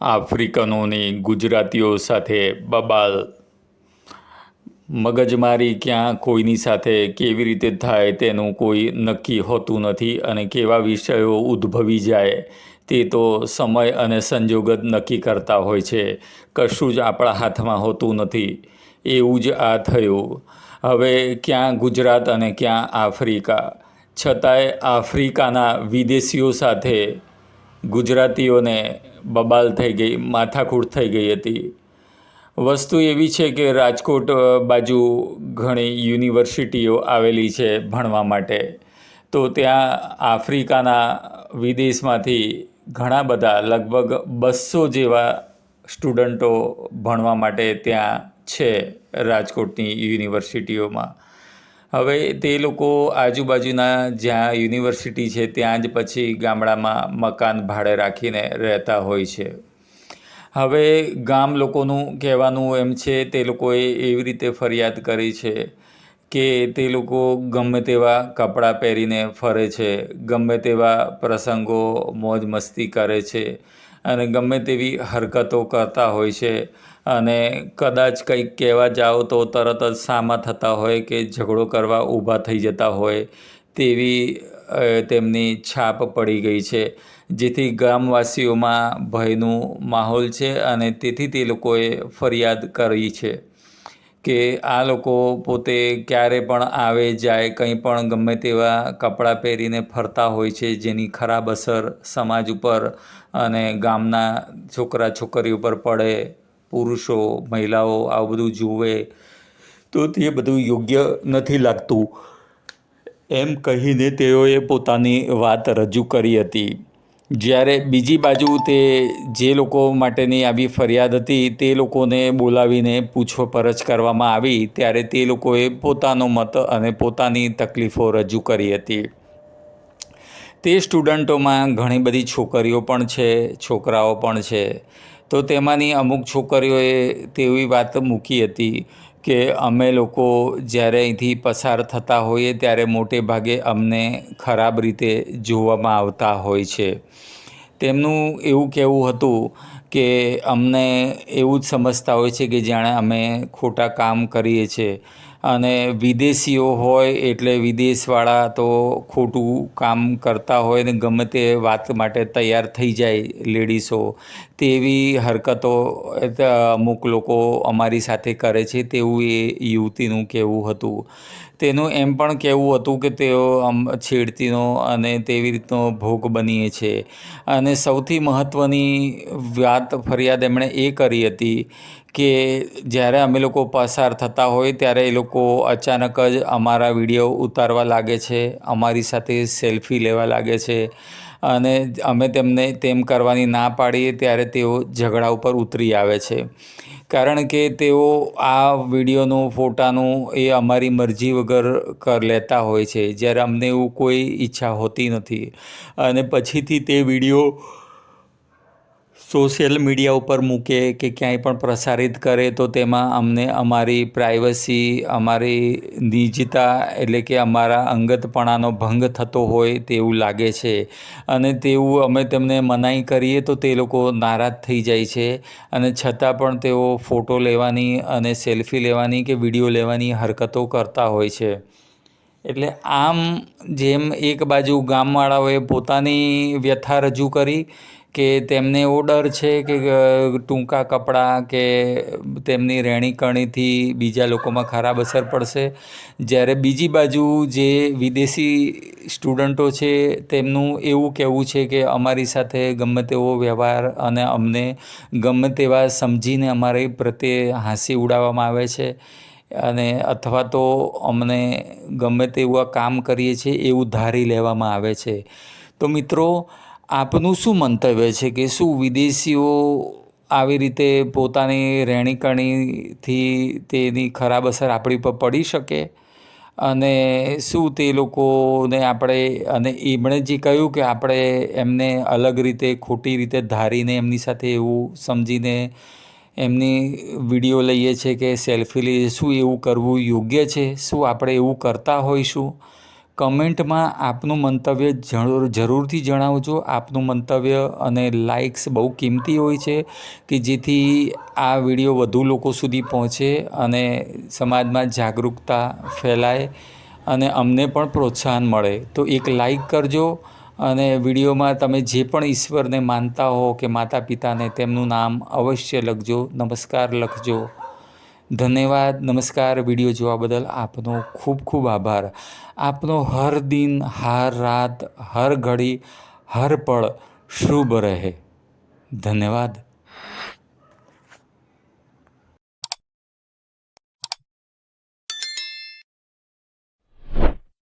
આફ્રિકનોની ગુજરાતીઓ સાથે બબાલ. મગજમારી ક્યાં કોઈની સાથે કેવી રીતે થાય તેનું કોઈ નક્કી હોતું નથી અને કેવા વિષયો ઉદ્ભવી જાય તે તો સમય અને સંજોગ જ નક્કી કરતા હોય છે. કશું જ આપણા હાથમાં હોતું નથી. એવું જ આ થયું. હવે ક્યાં ગુજરાત અને ક્યાં આફ્રિકા? છતાંય આફ્રિકાના વિદેશીઓ સાથે ગુજરાતીઓને બબાલ થઈ ગઈ, માથાકૂટ થઈ ગઈ હતી. વસ્તુ એવી છે કે રાજકોટ બાજુ ઘણી યુનિવર્સિટીઓ આવેલી છે ભણવા માટે. તો ત્યાં આફ્રિકાના વિદેશમાંથી ઘણા બધા, લગભગ બસો જેવા સ્ટુડન્ટો ભણવા માટે ત્યાં છે રાજકોટની યુનિવર્સિટીઓમાં. હવે તે લોકો આજુબાજુના જ્યાં યુનિવર્સિટી છે, ત્યાં જ પછી ગામડામાં મકાન ભાડે રાખીને રહેતા હોય છે. હવે ગામ લોકોનું કહેવાનું એમ છે, તે લોકોએ એવી રીતે ફરિયાદ કરી છે કે તે લોકો ગમે તેવા કપડાં પહેરીને ફરે છે, ગમે તેવા પ્રસંગો મોજ મસ્તી કરે છે અને ગમે તેવી હરકતો કરતા હોય છે. અને કદાચ કંઈક કહેવા જાઓ તો તરત જ સામા થતા હોય કે ઝઘડો કરવા ઊભા થઈ જતા હોય તેવી તેમની છાપ પડી ગઈ છે. જેથી ગામવાસીઓમાં ભયનું માહોલ છે અને તેથી તે લોકોએ ફરિયાદ કરી છે કે આ લોકો પોતે ક્યારે પણ આવે, જાય, કંઈ પણ ગમે તેવા કપડાં પહેરીને ફરતા હોય છે જેની ખરાબ અસર સમાજ ઉપર અને ગામના છોકરા છોકરી ઉપર પડે પુરુષો, મહિલાઓ આવું બધું જુએ, તો તે બધું યોગ્ય નથી લાગતું. એમ કહીને તેઓએ પોતાની વાત રજૂ કરી હતી. જ્યારે બીજી બાજુ તે જે લોકો માટેની આવી ફરિયાદ હતી, તે લોકોને બોલાવીને પૂછપરછ કરવામાં આવી, ત્યારે તે લોકોએ પોતાનો મત અને પોતાની તકલીફો રજૂ કરી હતી. તે સ્ટુડન્ટોમાં ઘણી બધી છોકરીઓ પણ છે, છોકરાઓ પણ છે. તો તેમાંની અમુક છોકરીઓએ તેવી વાત મૂકી હતી કે અમે લોકો જ્યારે અહીંથી પસાર થતા હોઈએ ત્યારે મોટે ભાગે અમને ખરાબ રીતે જોવામાં આવતા હોય છે. તેમનું એવું કહેવું હતું કે અમને એવું જ સમજતા હોય છે કે જાણે અમે ખોટા કામ કરીએ છીએ અને વિદેશીઓ હોય એટલે વિદેશવાળા તો ખોટું કામ કરતા હોય ને ગમે તે વાત માટે તૈયાર થઈ જાય લેડીસો. તેવી હરકતો અમુક લોકો અમારી સાથે કરે છે. તેવું એ યુવતીનું કહેવું હતું. તેનું એમ પણ કહેવું હતું કે તેઓ આમ છેડતીનો અને તેવી રીતનો ભોગ બનીએ છે. અને સૌથી મહત્ત્વની વાત ફરિયાદ એમણે એ કરી હતી કે જ્યારે અમે લોકો પસાર થતા હોય ત્યારે એ લોકો અચાનક જ અમારા વીડિયો ઉતારવા લાગે છે, અમારી સાથે સેલ્ફી લેવા લાગે છે. અને અમે તેમને તેમ કરવાની ના પાડીએ ત્યારે તેઓ ઝઘડા ઉપર ઉતરી આવે છે. કારણ કે તેઓ આ વિડીયોનું, ફોટાનું એ અમારી મરજી વગર કર લેતા હોય છે. જ્યારે અમને એવું કોઈ ઈચ્છા હોતી નથી. અને પછીથી તે વીડિયો સોશિયલ મીડિયા ઉપર મૂકે કે ક્યાંય પણ પ્રસારિત કરે, તો તેમાં અમને અમારી પ્રાઇવસી અમારી નિજતા એટલે કે અમારા અંગતપણાનો ભંગ થતો હોય તેવું લાગે છે. અને તેવું અમે તેમને મનાઈ કરીએ તો તે લોકો નારાજ થઈ જાય છે. અને છતાં પણ તેઓ ફોટો લેવાની અને સેલ્ફી લેવાની કે વીડિયો લેવાની હરકતો કરતા હોય છે. એટલે આમ જેમ એક બાજુ ગામવાળાઓએ પોતાની વ્યથા રજૂ કરી કે તેમને એવો ડર છે કે ટૂંકા કપડાં કે તેમની રહેણી કરણીથી બીજા લોકોમાં ખરાબ અસર પડશે? જ્યારે બીજી બાજુ જે વિદેશી સ્ટુડન્ટો છે, તેમનું એવું કહેવું છે કે અમારી સાથે ગમે તેવો વ્યવહાર અને અમને ગમે તેવા સમજીને અમારી પ્રત્યે હાંસી ઉડાવવામાં આવે છે અને અથવા તો અમને ગમે તેવું કામ કરીએ છીએ એવું ધારી લેવામાં આવે છે. તો મિત્રો આપનું શું મંતવ્ય છે કે શું વિદેશીઓ આવી રીતે પોતાની રહેણીકરણીથી તેની ખરાબ અસર આપણી પર પડી શકે? અને શું તે લોકોને આપણે, અને એમણે જે કહ્યું કે આપણે એમને અલગ રીતે, ખોટી રીતે ધારીને એમની સાથે એવું સમજીને એમની વીડિયો લઈએ છીએ કે સેલ્ફી લઈએ, શું એવું કરવું યોગ્ય છે? શું આપણે એવું કરતા હોઈશું? કમેન્ટમાં આપનું મંતવ્ય જરૂર જરૂરથી જણાવજો. આપનું મંતવ્ય અને લાઇક્સ બહુ કિંમતી હોય છે કે જેથી આ વીડિયો વધુ લોકો સુધી પહોંચે અને સમાજમાં જાગૃતતા ફેલાય અને અમને પણ પ્રોત્સાહન મળે. તો એક લાઈક કરજો અને વિડીયોમાં તમે જે પણ ઈશ્વરને માનતા હો કે માતા પિતાને તેમનું નામ અવશ્ય લખજો. નમસ્કાર લખજો. ધન્યવાદ, નમસ્કાર વીડિયો જોવા બદલ આપનો ખૂબ ખૂબ આભાર. આપનો હર દિન, હર રાત, હર ઘડી, હર પળ શુભ રહે. ધન્યવાદ.